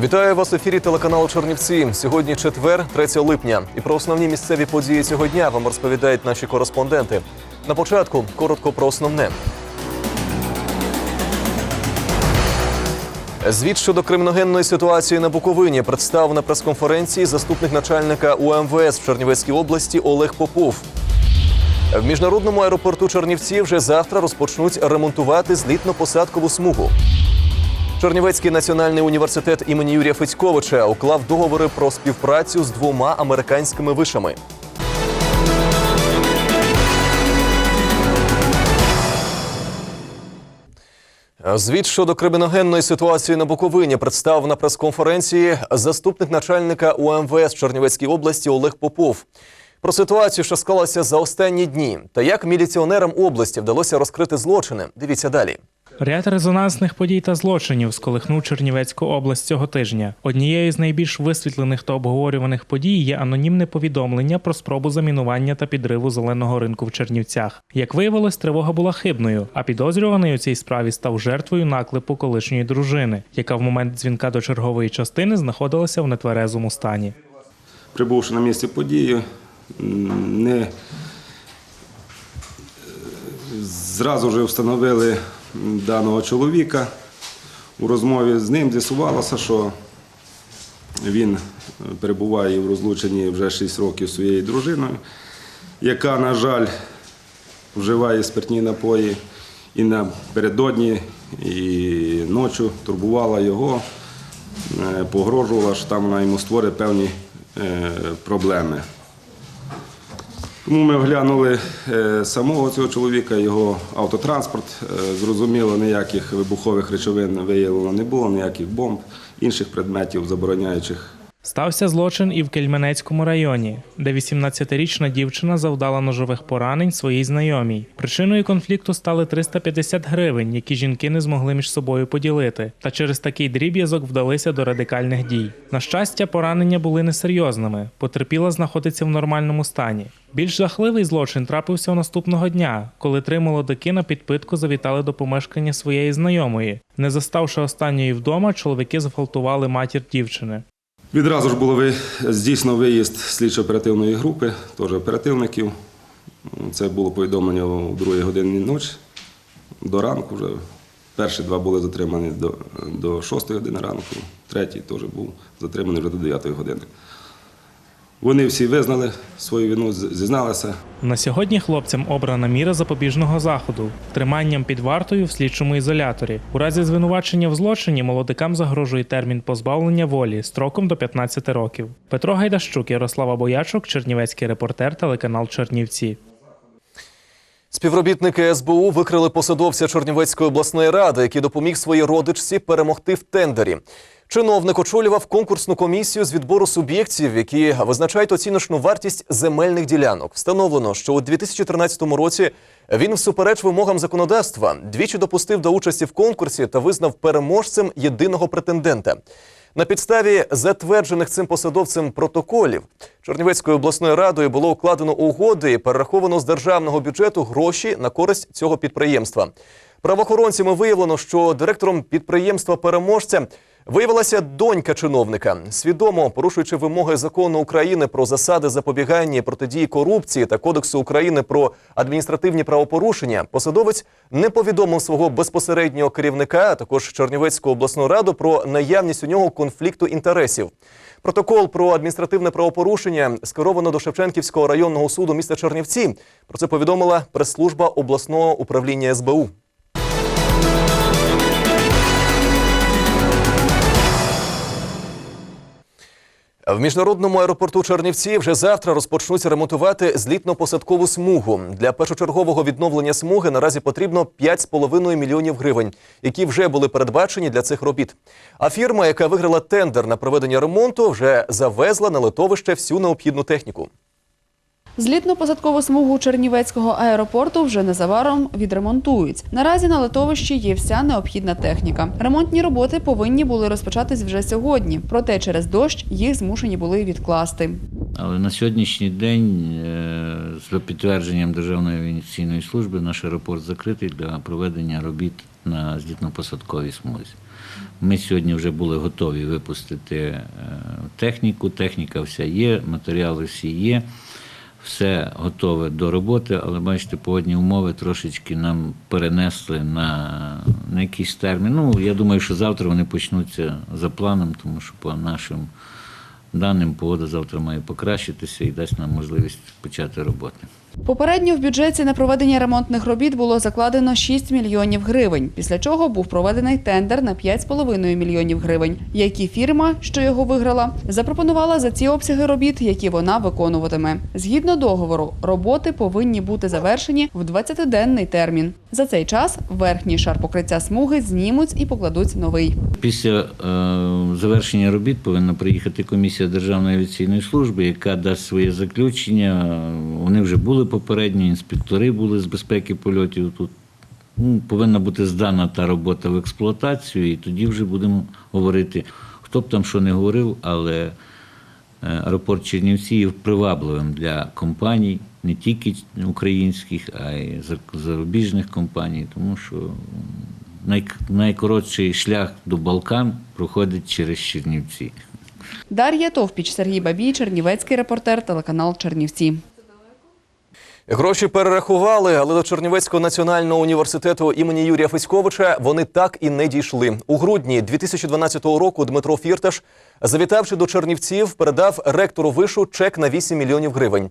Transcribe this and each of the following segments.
Вітаю вас в ефірі телеканалу Чернівці. Сьогодні четвер, 3 липня. І про основні місцеві події цього дня вам розповідають наші кореспонденти. На початку коротко про основне. Звіт щодо криміногенної ситуації на Буковині представив на прес-конференції заступник начальника УМВС в Чернівецькій області Олег Попов. В міжнародному аеропорту Чернівці вже завтра розпочнуть ремонтувати злітно-посадкову смугу. Чернівецький національний університет імені Юрія Федьковича уклав договори про співпрацю з двома американськими вишами. Звіт щодо криміногенної ситуації на Буковині представив на прес-конференції заступник начальника УМВС Чернівецькій області Олег Попов. Про ситуацію, що склалася за останні дні, та як міліціонерам області вдалося розкрити злочини. Дивіться далі. Ряд резонансних подій та злочинів сколихнув Чернівецьку область цього тижня. Однією з найбільш висвітлених та обговорюваних подій є анонімне повідомлення про спробу замінування та підриву зеленого ринку в Чернівцях. Як виявилось, тривога була хибною, а підозрюваний у цій справі став жертвою наклепу колишньої дружини, яка в момент дзвінка до чергової частини знаходилася в нетверезому стані. Прибувши на місце події, не е, зразу вже встановили даного чоловіка. У розмові з ним з'ясувалося, що він е, перебуває в розлученні вже 6 років своєю дружиною, яка, на жаль, вживає спиртні напої і напередодні, і ночі турбувала його, е, погрожувала, що там вона йому створить певні е, проблеми. Тому ми оглянули е, самого цього чоловіка, його автотранспорт. Е, Зрозуміло, ніяких вибухових речовин виявлено не було, ніяких бомб, інших предметів забороняючих Стався злочин і в Кельменецькому районі, де 18-річна дівчина завдала ножових поранень своїй знайомій. Причиною конфлікту стали 350 гривень, які жінки не змогли між собою поділити. Та через такий дріб'язок вдалися до радикальних дій. На щастя, поранення були несерйозними. Потерпіла знаходиться в нормальному стані. Більш жахливий злочин трапився наступного дня, коли три молодики на підпитку завітали до помешкання своєї знайомої. Не заставши останньої вдома, чоловіки зґвалтували матір дівчини. Відразу ж було здійснено виїзд слідчо-оперативної групи, теж оперативників. Це було повідомлення о 2 годині ночі до ранку. Вже. Перші два були затримані до, до 6 години ранку, третій теж був затриманий вже до 9 години. Вони всі визнали свою вину, зізналися. На сьогодні хлопцям обрана міра запобіжного заходу триманням під вартою в слідчому ізоляторі. У разі звинувачення в злочині молодикам загрожує термін позбавлення волі строком до 15 років. Петро Гайдащук, Ярослава Боячук, Чернівецький репортер, телеканал Чернівці. Співробітники СБУ викрили посадовця Чернівецької обласної ради, який допоміг своїй родичці перемогти в тендері. Чиновник очолював конкурсну комісію з відбору суб'єктів, які визначають оціночну вартість земельних ділянок. Встановлено, що у 2013 році він всупереч вимогам законодавства двічі допустив до участі в конкурсі та визнав переможцем єдиного претендента. На підставі затверджених цим посадовцем протоколів Чернівецькою обласною радою було укладено угоди і перераховано з державного бюджету гроші на користь цього підприємства. Правоохоронцями виявлено, що директором підприємства переможця виявилася донька чиновника, свідомо порушуючи вимоги закону України про засади запобігання і протидії корупції та Кодексу України про адміністративні правопорушення. Посадовець не повідомив свого безпосереднього керівника, а також Чернівецьку обласну раду про наявність у нього конфлікту інтересів. Протокол про адміністративне правопорушення скеровано до Шевченківського районного суду міста Чернівці. Про це повідомила прес-служба обласного управління СБУ. В міжнародному аеропорту Чернівці вже завтра розпочнуть ремонтувати злітно-посадкову смугу. Для першочергового відновлення смуги наразі потрібно 5,5 мільйонів гривень, які вже були передбачені для цих робіт. А фірма, яка виграла тендер на проведення ремонту, вже завезла на литовище всю необхідну техніку. Злітно-посадкову смугу Чернівецького аеропорту вже незабаром відремонтують. Наразі на литовищі є вся необхідна техніка. Ремонтні роботи повинні були розпочатись вже сьогодні, проте через дощ їх змушені були відкласти. Але на сьогоднішній день, е, за підтвердженням Державної авіаційної служби, наш аеропорт закритий для проведення робіт на злітно-посадковій смузі. Ми сьогодні вже були готові випустити е, техніку. Техніка вся є, матеріали всі є, все готове до роботи, але бачите, погодні умови трошечки нам перенесли на, на якийсь термін. Ну, я думаю, що завтра вони почнуться за планом, тому що по нашим даним погода завтра має покращитися і дасть нам можливість почати роботи. Попередньо в бюджеті на проведення ремонтних робіт було закладено 6 мільйонів гривень, після чого був проведений тендер на 5,5 мільйонів гривень, які фірма, що його виграла, запропонувала за ці обсяги робіт, які вона виконуватиме. Згідно договору, роботи повинні бути завершені в 20-денний термін. За цей час верхній шар покриття смуги знімуть і покладуть новий. Після е, завершення робіт повинна приїхати комісія Державної авіаційної служби, яка дасть своє заключення. Вони вже були попередні, інспектори були з безпеки польотів. Тут ну, повинна бути здана та робота в експлуатацію, і тоді вже будемо говорити, хто б там що не говорив, але аеропорт Чернівці є привабливим для компаній, не тільки українських, а й зарубіжних компаній, тому що най- найкоротший шлях до Балкан проходить через Чернівці. Дар'я Товпіч, Сергій Бабій, Чернівецький репортер, телеканал Чернівці. Гроші перерахували, але до Чернівецького національного університету імені Юрія Феськовича вони так і не дійшли. У грудні 2012 року Дмитро Фірташ, завітавши до Чернівців, передав ректору вишу чек на 8 мільйонів гривень.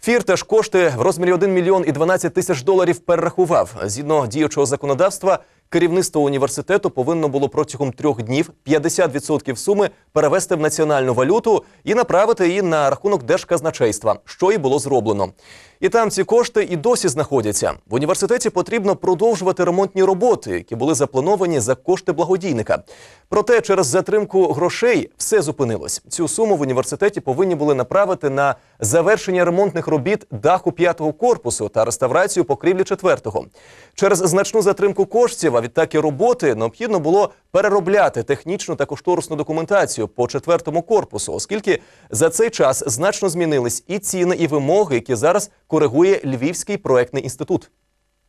Фірташ кошти в розмірі 1 мільйон і 12 тисяч доларів перерахував. Згідно діючого законодавства, керівництво університету повинно було протягом трьох днів 50% суми перевести в національну валюту і направити її на рахунок держказначейства, що і було зроблено. І там ці кошти і досі знаходяться. В університеті потрібно продовжувати ремонтні роботи, які були заплановані за кошти благодійника. Проте через затримку грошей все зупинилось. Цю суму в університеті повинні були направити на завершення ремонтних робіт даху п'ятого корпусу та реставрацію покрівлі четвертого. Через значну затримку коштів, а відтак і роботи, необхідно було переробляти технічну та кошторисну документацію по четвертому корпусу, оскільки за цей час значно змінились і ціни, і вимоги, які зараз коригує Львівський проектний інститут.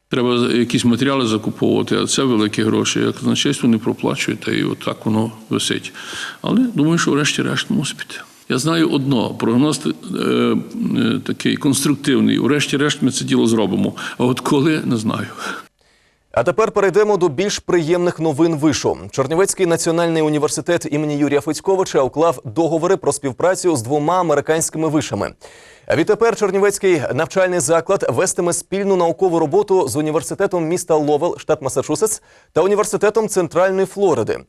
Треба якісь матеріали закуповувати, а це великі гроші. Як начальство не проплачує, та і отак воно висить. Але думаю, що врешті-решт мусить піти. Я знаю одно, прогноз е, е, такий конструктивний. Врешті-решт ми це діло зробимо. А от коли не знаю. А тепер перейдемо до більш приємних новин вишу. Чернівецький національний університет імені Юрія Федьковича уклав договори про співпрацю з двома американськими вишами. Відтепер Чернівецький навчальний заклад вестиме спільну наукову роботу з університетом міста Ловел, штат Масачусетс, та університетом Центральної Флориди.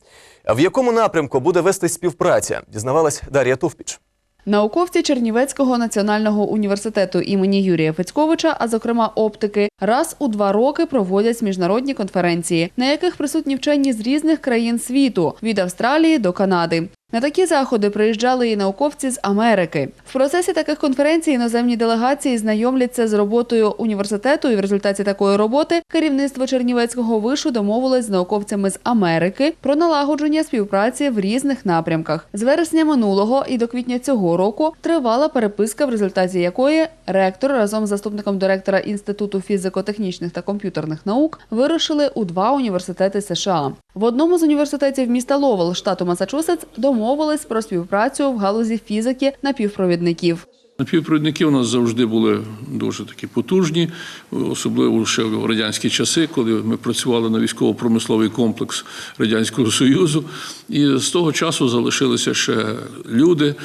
В якому напрямку буде вести співпраця, дізнавалась Дар'я Товпіч. Науковці Чернівецького національного університету імені Юрія Фецьковича, а зокрема оптики, раз у два роки проводять міжнародні конференції, на яких присутні вчені з різних країн світу від Австралії до Канади. На такі заходи приїжджали і науковці з Америки. В процесі таких конференцій іноземні делегації знайомляться з роботою університету, і в результаті такої роботи керівництво Чернівецького вишу домовилось з науковцями з Америки про налагодження співпраці в різних напрямках. З вересня минулого і до квітня цього року тривала переписка, в результаті якої ректор разом з заступником директора Інституту фізико-технічних та комп'ютерних наук вирушили у два університети США. В одному з університетів міста Ловел, штату Масачусетс, домовились про співпрацю в галузі фізики напівпровідників. Напівпровідники у нас завжди були дуже такі потужні, особливо ще в радянські часи, коли ми працювали на військово-промисловий комплекс Радянського Союзу. І з того часу залишилися ще люди,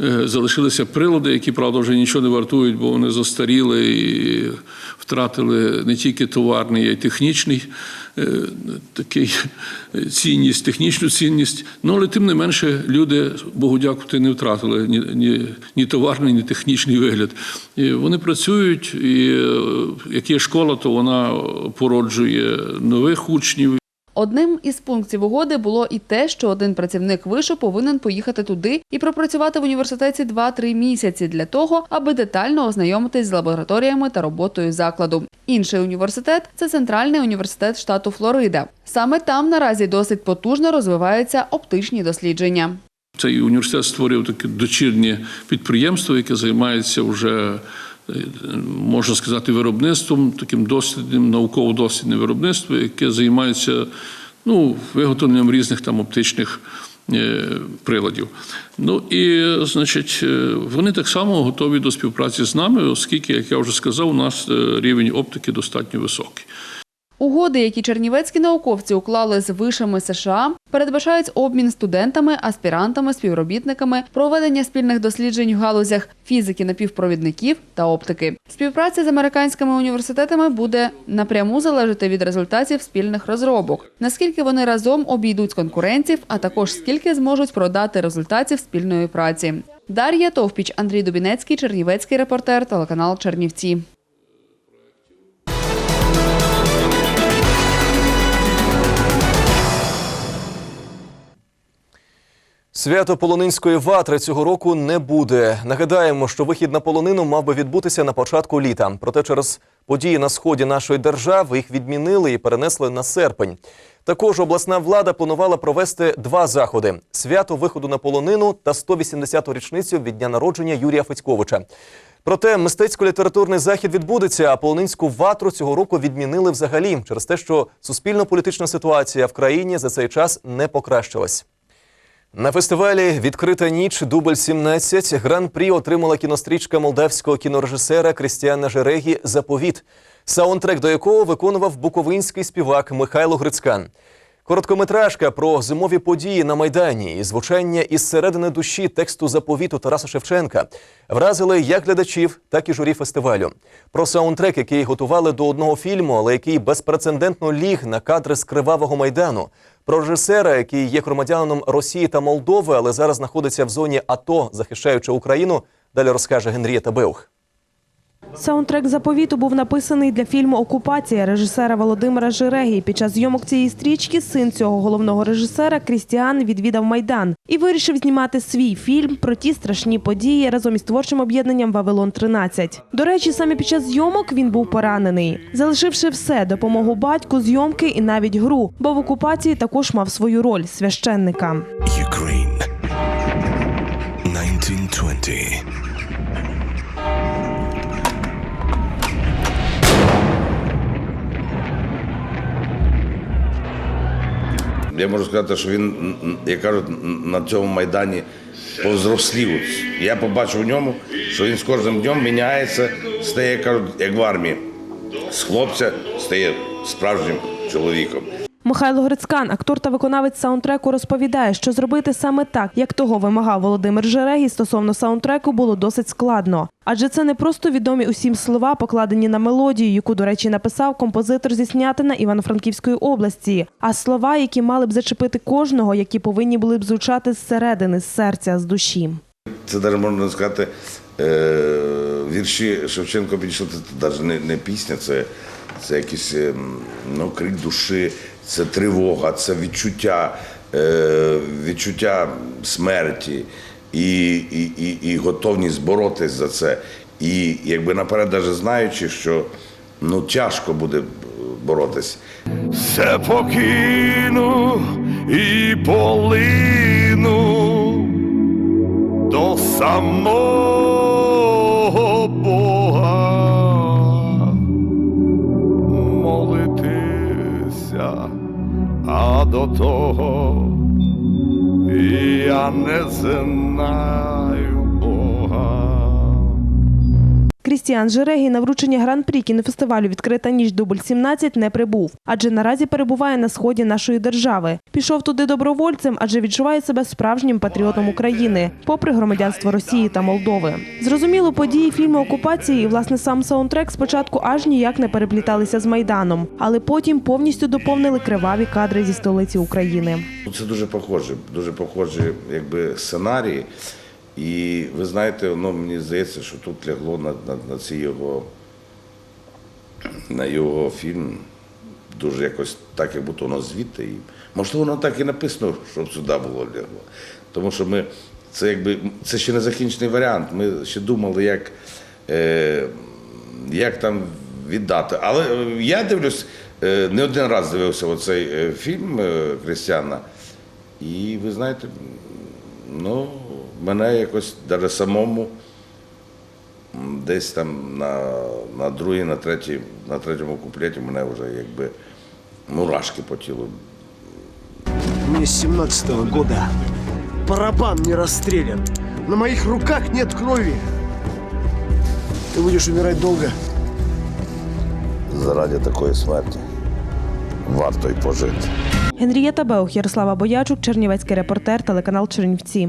е, залишилися прилади, які, правда, вже нічого не вартують, бо вони застаріли і втратили не тільки товарний, а й технічний такий е, цінність, технічну цінність. Ну, але тим не менше, люди, Богу дякувати, не втратили ні, ні, ні товарний, ні технічний вигляд. І вони працюють, і е, як є школа, то вона породжує нових учнів. Одним із пунктів угоди було і те, що один працівник вишу повинен поїхати туди і пропрацювати в університеті 2-3 місяці для того, аби детально ознайомитись з лабораторіями та роботою закладу. Інший університет це центральний університет штату Флорида. Саме там наразі досить потужно розвиваються оптичні дослідження. Цей університет створив таке дочірнє підприємство, яке займається вже. Можна сказати, виробництвом, таким дослідним, науково-дослідним виробництвом, яке займається ну, виготовленням різних там оптичних е, приладів. Ну і, значить, е, вони так само готові до співпраці з нами, оскільки, як я вже сказав, у нас е, рівень оптики достатньо високий. Угоди, які чернівецькі науковці уклали з вишами США, передбачають обмін студентами, аспірантами, співробітниками, проведення спільних досліджень в галузях фізики напівпровідників та оптики. Співпраця з американськими університетами буде напряму залежати від результатів спільних розробок, наскільки вони разом обійдуть конкурентів, а також скільки зможуть продати результатів спільної праці. Дар'я Товпіч, Андрій Дубінецький, Чернівецький репортер, телеканал Чернівці. Свято Полонинської ватри цього року не буде. Нагадаємо, що вихід на полонину мав би відбутися на початку літа. Проте через події на сході нашої держави їх відмінили і перенесли на серпень. Також обласна влада планувала провести два заходи: свято виходу на полонину та 180-ту річницю від дня народження Юрія Федьковича. Проте мистецько-літературний захід відбудеться, а полонинську ватру цього року відмінили взагалі через те, що суспільно-політична ситуація в країні за цей час не покращилась. На фестивалі Відкрита ніч дубль 17 гран-прі отримала кінострічка молдавського кінорежисера Крістіана Жерегі Заповіт, саундтрек до якого виконував буковинський співак Михайло Грицькан. Короткометражка про зимові події на майдані і звучання із середини душі тексту заповіту Тараса Шевченка вразили як глядачів, так і журі фестивалю. Про саундтрек, який готували до одного фільму, але який безпрецедентно ліг на кадри з кривавого майдану. Про режисера, який є громадянином Росії та Молдови, але зараз знаходиться в зоні АТО, захищаючи Україну. Далі розкаже Генрієта Беух. Саундтрек заповіту був написаний для фільму Окупація режисера Володимира Жерегі. Під час зйомок цієї стрічки син цього головного режисера Крістіан відвідав майдан і вирішив знімати свій фільм про ті страшні події разом із творчим об'єднанням Вавилон 13 До речі, саме під час зйомок він був поранений, залишивши все допомогу батьку, зйомки і навіть гру, бо в окупації також мав свою роль священника. Ukraine. 1920. Я можу сказати, що він, як кажуть, на цьому майдані повзрослів. Я побачив в ньому, що він з кожним днем міняється, стає, як кажуть, як в армії. З хлопця стає справжнім чоловіком. Михайло Грицькан, актор та виконавець саундтреку, розповідає, що зробити саме так, як того вимагав Володимир Жерегі, стосовно саундтреку було досить складно. Адже це не просто відомі усім слова, покладені на мелодію, яку, до речі, написав композитор зі Снятина Івано-Франківської області, а слова, які мали б зачепити кожного, які повинні були б звучати зсередини, з серця, з душі. Це навіть можна сказати, е, вірші Шевченко більше це навіть не, не пісня, це, це якийсь ем, ну, крик душі, це тривога, це відчуття, е, відчуття смерті і, і, і, і готовність боротись за це. І якби наперед, навіть знаючи, що ну, тяжко буде боротись. Все покину і полину до самого молитися, а до того я не знаю Крістіан Жерегі на вручення гран-прі кінофестивалю Відкрита ніч дубль 17 не прибув, адже наразі перебуває на сході нашої держави. Пішов туди добровольцем, адже відчуває себе справжнім патріотом України, попри громадянство Росії та Молдови. Зрозуміло, події фільму окупації і власне сам саундтрек спочатку аж ніяк не перепліталися з майданом, але потім повністю доповнили криваві кадри зі столиці України. Це дуже похоже, дуже похожі якби, сценарії. І ви знаєте, ну, мені здається, що тут лягло на, на, на ці його, на його фільм дуже якось так, як будто воно звідти. І, можливо, воно так і написано, щоб сюди було лягло. Тому що ми, це, якби, це ще не закінчений варіант. Ми ще думали, як, е, як там віддати. Але е, я дивлюсь, е, не один раз дивився оцей е, фільм Крістіана. І ви знаєте, ну, мене якось навіть самому десь там на, на другій, на третій, на третьому куплеті мене вже якби мурашки по тілу Мне с 17 года барабан не расстрелян. На моих руках нет крови. Ты будешь умирать долго. Заради такої смерті варто й пожити. Генрієта Беух, Ярослава Боячук, Чернівецький репортер, телеканал Чернівці.